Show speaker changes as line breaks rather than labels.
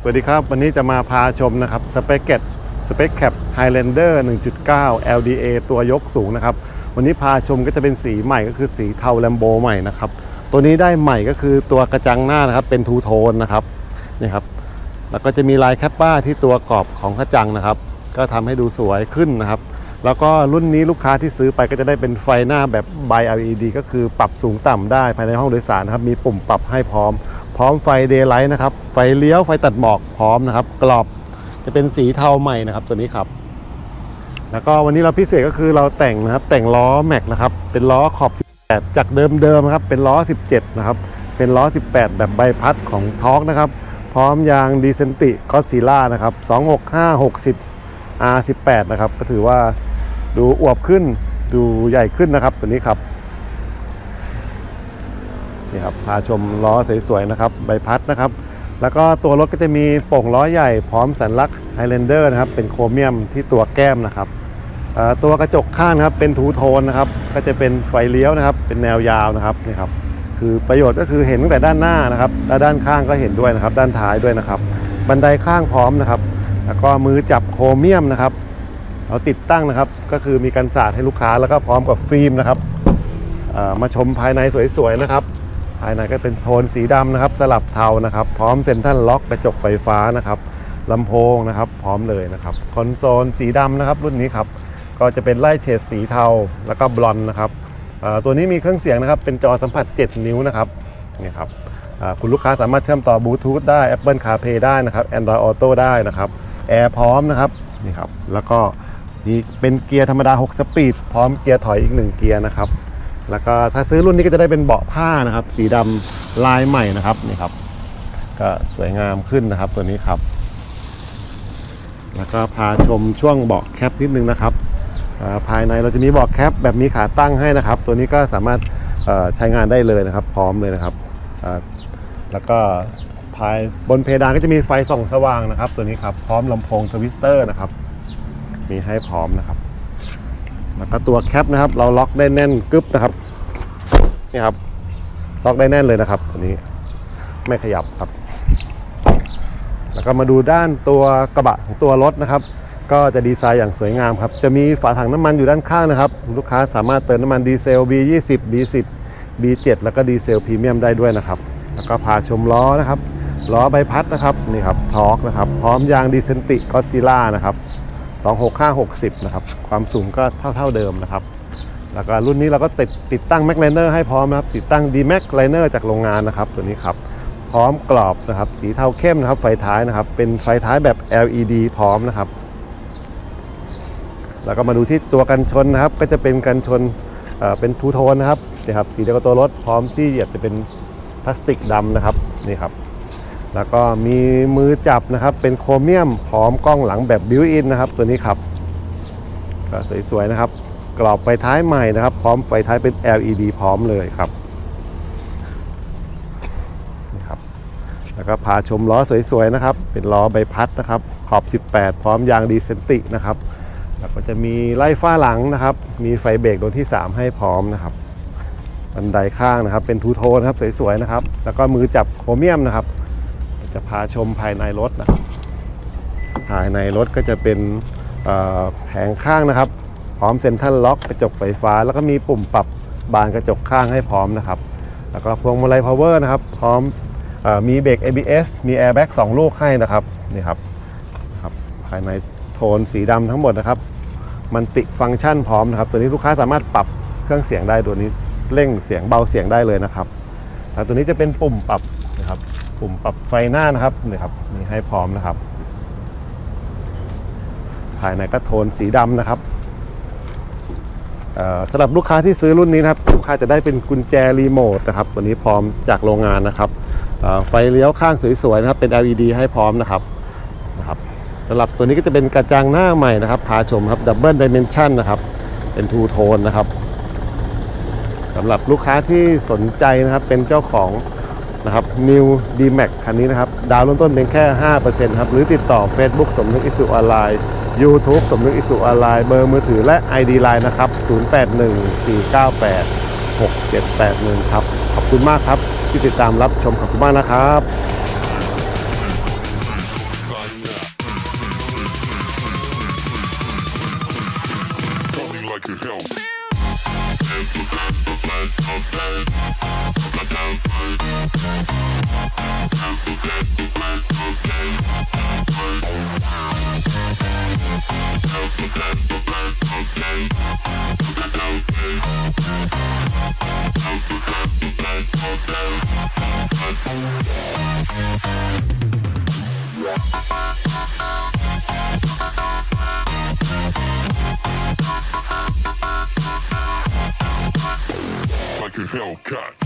สวัสดีครับ วันนี้จะมาพาชมนะครับสเป c เกตสเป c แคปไฮแลนเดอร์1.9 LDA ตัวยกสูงนะครับ วันนี้พาชมก็จะเป็นสีใหม่ก็คือสีเทาแลมโบใหม่นะครับ ตัวนี้ได้ใหม่ก็คือตัวกระจังหน้านะครับเป็นทูโทนนะครับนี่ครับแล้วก็จะมีลายแคปป้าที่ตัวกรอบของกระจังนะครับ ก็ทำให้ดูสวยขึ้นนะครับ แล้วก็รุ่นนี้ลูกค้าที่ซื้อไปก็จะได้เป็นไฟหน้าแบบ by LED ก็คือปรับสูงต่ำได้ภายในห้องโดยสารนะครับมีปุ่มปรับให้พร้อม พร้อมไฟเดย์ไลท์นะครับไฟเลี้ยวไฟตัดหมอกพร้อมนะครับกรอบจะเป็นสีเทาใหม่นะครับตัวนี้ครับแล้วก็วันนี้เราพิเศษก็คือเราแต่งนะครับแต่งล้อแม็กนะครับเป็นล้อขอบ 18 จากเดิมๆครับเป็นล้อ 17 นะครับ เป็นล้อ 18 แบบใบพัดของทอกนะครับ พร้อมยางดีเซนติก็ซีล่านะครับ 265 60 R18 นะครับ ก็ถือว่าดูอวบขึ้นดูใหญ่ขึ้นนะครับตัวนี้ครับนี่ครับพาชมล้อสวยๆนะครับ ใบพัดนะครับ แล้วก็ตัวรถก็จะมีโป่งล้อใหญ่พร้อมสัญลักษณ์ไฮแลนเดอร์นะครับ เป็นโครเมียมที่ตัวแก้มนะครับ ตัวกระจกข้างครับเป็นทูโทนนะครับก็จะเป็นไฟเลี้ยวนะครับ เป็นแนวยาวนะครับนี่ครับคือประโยชน์ก็คือเห็นตั้งแต่ด้านหน้านะครับและด้านข้างก็เห็นด้วยนะครับ ด้านท้ายด้วยนะครับ บันไดข้างพร้อมนะครับ แล้วก็มือจับโครเมียมนะครับเราติดตั้งนะครับ ก็คือมีกันสาดให้ลูกค้าแล้วก็พร้อมกับฟิล์มนะครับมาชมภายในสวยๆนะครับ ภายในก็เป็นโทนสีดำนะครับ สลับเทานะครับ พร้อมเซ็นทรัลล็อกกระจกไฟฟ้านะครับลำโพงนะครับ พร้อมเลยนะครับคอนโซลสีดำนะครับ รุ่นนี้ครับ ก็จะเป็นไล่เฉดสีเทาแล้วก็บลอนด์นะครับตัวนี้มีเครื่องเสียงนะครับเป็นจอสัมผัส 7 นิ้วนะครับนี่ครับคุณลูกค้าสามารถเชื่อมต่อบลูทูธได้ Apple CarPlay ได้นะครับ Android Auto ได้นะครับแอร์พร้อมนะครับนี่ครับแล้วก็มีเป็นเกียร์ธรรมดา 6 สปีด พร้อมเกียร์ถอยอีก 1 เกียร์นะครับแล้วก็ถ้าซื้อรุ่นนี้ก็จะได้เป็นเบาะผ้านะครับ สีดำลายใหม่นะครับนี่ครับ ก็สวยงามขึ้นนะครับตัวนี้ครับ แล้วก็พาชมช่วงเบาะแคปนิดนึงนะครับ ภายในเราจะมีบาะแคปแบบมีขาตั้งให้นะครับ ตัวนี้ก็สามารถใช้งานได้เลยนะครับ พร้อมเลยนะครับ แล้วก็ภายบนเพดานก็จะมีไฟส่องสว่างนะครับ ตัวนี้ครับพร้อมลำโพงทวิสเตอร์นะครับ มีให้พร้อมนะครับ แล้วก็ตัวแคปนะครับ เราล็อกได้แน่นกึ๊บนะครับนี่ครับล็อกได้แน่นเลยนะครับ ตัวนี้ไม่ขยับครับ แล้วก็มาดูด้านตัวกระบะของตัวรถนะครับ ก็จะดีไซน์อย่างสวยงามครับ จะมีฝาถังน้ำมันอยู่ด้านข้างนะครับ ลูกค้าสามารถเติมน้ำมันดีเซล B20 B10 B7 แล้วก็ดีเซลพรีเมียมได้ด้วยนะครับ แล้วก็พาชมล้อนะครับ ล้อใบพัดนะครับนี่ครับทอร์กนะครับพร้อมยางดีเซนติก็ซิล่านะครับ26560นะครับความสูงก็เท่าเท่าๆเดิมนะครับ แล้วก็รุ่นนี้เราก็ติดติดตั้ง Mac Liner ให้พร้อมนะครับติดตั้ง D Mac Liner จากโรงงานนะครับตัวนี้ครับพร้อมกรอบนะครับสีเทาเข้มนะครับไฟท้ายนะครับเป็นไฟท้ายแบบ LED พร้อมนะครับ แล้วก็มาดูที่ตัวกันชนนะครับ ก็จะเป็นกันชนเป็นทูโทนนะครับนี่ครับสีเดียวกับตัวรถพร้อมที่เหยียบจะเป็นพลาสติกดำนะครับนี่ครับ แล้วก็มีมือจับนะครับ เป็นโครเมียมพร้อมกล้องหลังแบบบิวอินนะครับ ตัวนี้ครับก็สวยๆนะครับ กรอบไฟท้ายใหม่นะครับ พร้อมไฟท้ายเป็น LED พร้อมเลยครับนี่ครับ แล้วก็พาชมล้อสวยๆนะครับ เป็นล้อใบพัดนะครับ ขอบ 18 พร้อมยางดีเซนตินะครับ แล้วก็จะมีไล่ฝ้าหลังนะครับ มีไฟเบรกดวงที่ 3 ให้พร้อมนะครับ บันไดข้างนะครับ เป็นทูโทนครับสวยๆนะครับ แล้วก็มือจับโครเมียมนะครับ จะพาชมภายในรถนะครับ ภายในรถก็จะเป็นแผงข้างนะครับ พร้อมเซ็นทรัลล็อกกระจกไฟฟ้า แล้วก็มีปุ่มปรับบานกระจกข้างให้พร้อมนะครับ แล้วก็พวงมาลัยพาวเวอร์นะครับ พร้อมอมีเบรก ABS มีแอร์แบ็ก2ลูกให้นะครับนี่ครับครับ ภายใน โทนสีดำทั้งหมดนะครับ มันติฟังก์ชันพร้อมนะครับ ตัวนี้ลูกค้าสามารถปรับเครื่องเสียงได้ตัวนี้เร่งเสียงเบาเสียงได้เลยนะครับแล้วตัวนี้จะเป็นปุ่มปรับนะครับ ปุ่มปรับไฟหน้านะครับนี่ครับมีให้พร้อมนะครับ ภายในก็โทนสีดำนะครับสำหรับลูกค้าที่ซื้อรุ่นนี้นะครับลูกค้าจะได้เป็นกุญแจรีโมทนะครับตัวนี้พร้อมจากโรงงานนะครับไฟเลี้ยวข้างสวยๆนะครับเป็น LED ให้พร้อมนะครับนะครับ สำหรับตัวนี้ก็จะเป็นกระจังหน้าใหม่นะครับ พาชมครับดับเบิลดิเมนชันนะครับ เป็นทูโทนนะครับสำหรับลูกค้าที่สนใจนะครับเป็นเจ้าของนะครับ New D Max คันนี้นะครับ ดาวน์เริ่มต้นเพียงแค่ 5%ครับ หรือติดต่อ Facebook สมนึกอิสุออนไลน์ YouTube สมนึกอิสุออนไลน์ เบอร์มือถือและ ID Line นะครับ 0814986781 ครับ ขอบคุณมากครับ ที่ติดตามรับชมขอบคุณมากนะครับ Yeah. Hellcat.